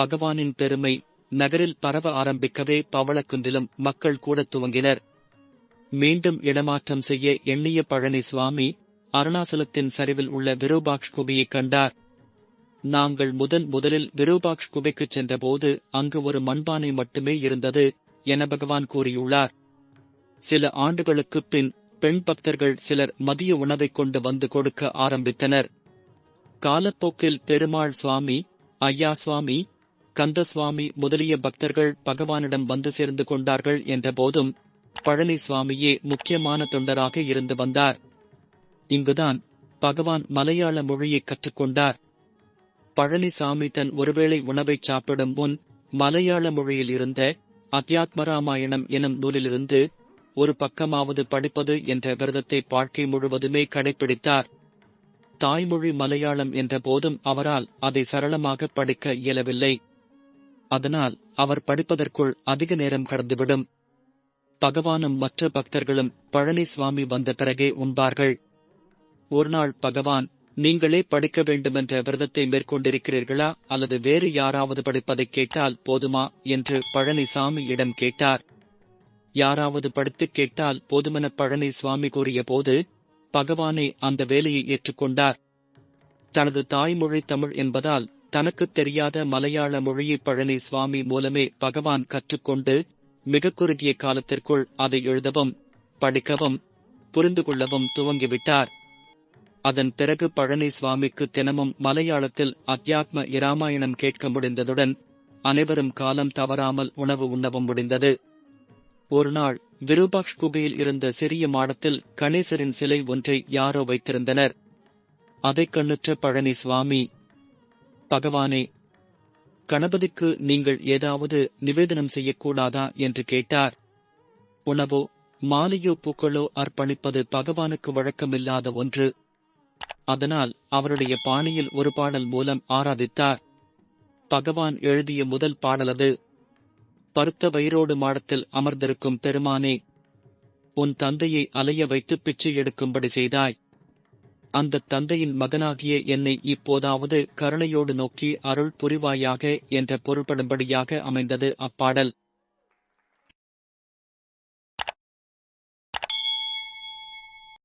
பகவானின் பெருமை நகரில் பரவ ஆரம்பிக்கவே பவளக்குன்றிலும் மக்கள் கூட துவங்கினர். மீண்டும் இடமாற்றம் செய்ய எண்ணிய பழனி சுவாமி அருணாசலத்தின் சரிவில் உள்ள விரூபாக்ஷ் குபியை கண்டார். நாங்கள் முதன் முதலில் விரூபாக்ஷ் குபைக்கு சென்றபோது அங்கு ஒரு மண்பானை மட்டுமே இருந்தது என பகவான் கூறியுள்ளார். சில ஆண்டுகளுக்குப் பின் பெண் பக்தர்கள் சிலர் மதிய உணவைக் கொண்டு வந்து கொடுக்க ஆரம்பித்தனர். காலப்போக்கில் பெருமாள் சுவாமி ஐயா சுவாமி கந்தசுவாமி முதலிய பக்தர்கள் பகவானிடம் வந்து சேர்ந்து கொண்டார்கள் என்ற போதும் பழனி சுவாமியே முக்கியமான தொண்டராக இருந்து வந்தார். இங்குதான் பகவான் மலையாள மொழியை கற்றுக்கொண்டார். பழனிசாமி தன் ஒருவேளை உணவைச் சாப்பிடும் முன் மலையாள மொழியில் இருந்த அத்தியாத்மராமாயணம் எனும் நூலிலிருந்து ஒரு பக்கமாவது படிப்பது என்ற விரதத்தை வாழ்க்கை முழுவதுமே கடைபிடித்தார் தாய்மொழி மலையாளம் என்ற போதும் அவரால் அதை சரளமாக படிக்க இயலவில்லை. அதனால் அவர் படிப்பதற்குள் அதிக நேரம் கடந்துவிடும். பகவானும் மற்ற பக்தர்களும் பழனி சுவாமி வந்த பிறகே உண்பார்கள். ஒருநாள் பகவான் நீங்களே படிக்க வேண்டுமென்ற விரதத்தை மேற்கொண்டிருக்கிறீர்களா? அல்லது வேறு யாராவது படிப்பதை கேட்டால் போதுமா? என்று பழனிசாமியிடம் கேட்டார். யாராவது படித்துக் கேட்டால் போதுமென பழனி சுவாமி கூறிய போது பகவானே அந்த வேலையை ஏற்றுக்கொண்டார். தனது தாய்மொழி தமிழ் என்பதால் தனக்குத் தெரியாத மலையாள மொழியை பழனி சுவாமி மூலமே பகவான் கற்றுக்கொண்டு மிக குறுகிய காலத்திற்குள் அதை எழுதவும் படிக்கவும் புரிந்து கொள்ளவும் துவங்கிவிட்டார். அதன் பிறகு பழனி சுவாமிக்கு தினமும் மலையாளத்தில் அத்தியாத்ம இராமாயணம் கேட்க முடிந்ததுடன் அனைவரும் காலம் தவறாமல் உணவு உண்ணவும் முடிந்தது. ஒருநாள் விருபாக்ஷ் குகையில் இருந்த சிறிய மாடத்தில் கணேசரின் சிலை ஒன்றை யாரோ வைத்திருந்தனர். அதைக் கண்ணுற்ற பழனி சுவாமி பகவானே கணபதிக்கு நீங்கள் ஏதாவது நிவேதனம் செய்யக்கூடாதா என்று கேட்டார். உணவோ மாலையோ பூக்களோ அர்ப்பணிப்பது பகவானுக்கு வழக்கமில்லாத ஒன்று. அதனால் அவருடைய பாணியில் ஒரு பாடல் மூலம் ஆராதித்தார். பகவான் எழுதிய முதல் பாடலது பருத்த வயிறோடு மாடத்தில் அமர்ந்திருக்கும் பெருமானே உன் தந்தையை அலைய வைத்து பிச்சை எடுக்கும்படி செய்தாய். அந்த தந்தையின் மகனாகிய என்னை இப்போதாவது கருணையோடு நோக்கி அருள் புரிவாயாக என்ற பொருள்படும்படியாக அமைந்தது அப்பாடல்.